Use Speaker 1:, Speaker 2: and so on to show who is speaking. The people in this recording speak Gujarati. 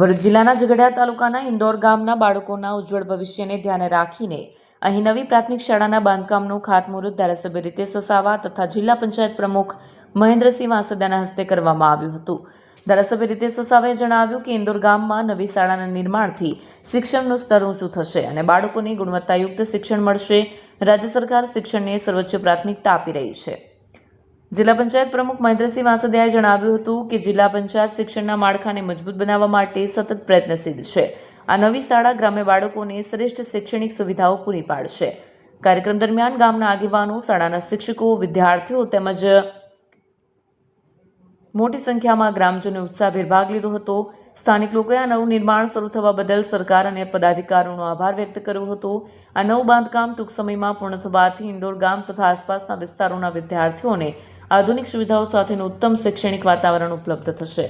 Speaker 1: ભરૂચ જિલ્લાના ઝઘડિયા તાલુકાના ઇન્દોર ગામના બાળકોના ઉજ્જવળ ભવિષ્યને ધ્યાને રાખીને અહીં નવી પ્રાથમિક શાળાના બાંધકામનું ખાતમુહૂર્ત ધારાસભ્ય રીતેશ વસાવા તથા જિલ્લા પંચાયત પ્રમુખ મહેન્દ્રસિંહ વાંસદાના હસ્તે કરવામાં આવ્યું હતું. ધારાસભ્ય રીતેશ વસાવાએ જણાવ્યું કે ઇન્દોર ગામમાં નવી શાળાના નિર્માણથી શિક્ષણનું સ્તર ઊંચું થશે અને બાળકોને ગુણવત્તાયુક્ત શિક્ષણ મળશે. રાજ્ય સરકાર શિક્ષણને સર્વોચ્ચ પ્રાથમિકતા આપી રહી છે. જિલ્લા પંચાયત પ્રમુખ મહેન્દ્રસિંહ વાસદિયાએ જણાવ્યું હતું કે જિલ્લા પંચાયત શિક્ષણના માળખાને મજબૂત બનાવવા માટે સતત પ્રયત્નશીલ છે. આ નવી શાળા ગ્રામ્ય બાળકોને શ્રેષ્ઠ શૈક્ષણિક સુવિધાઓ પૂરી પાડશે. કાર્યક્રમ દરમિયાન ગામના આગેવાનો, શાળાના શિક્ષકો, વિદ્યાર્થીઓ તેમજ મોટી સંખ્યામાં ગ્રામજનોએ ઉત્સાહભેર ભાગ લીધો હતો. સ્થાનિક લોકોએ આ નવું નિર્માણ શરૂ થવા બદલ સરકાર અને પદાધિકારીઓનો આભાર વ્યક્ત કર્યો હતો. આ નવું બાંધકામ ટૂંક સમયમાં પૂર્ણ થવાથી ઇન્દોર ગામ તથા આસપાસના વિસ્તારોના વિદ્યાર્થીઓને આધુનિક સુવિધાઓ સાથેનું ઉત્તમ શૈક્ષણિક વાતાવરણ ઉપલબ્ધ થશે.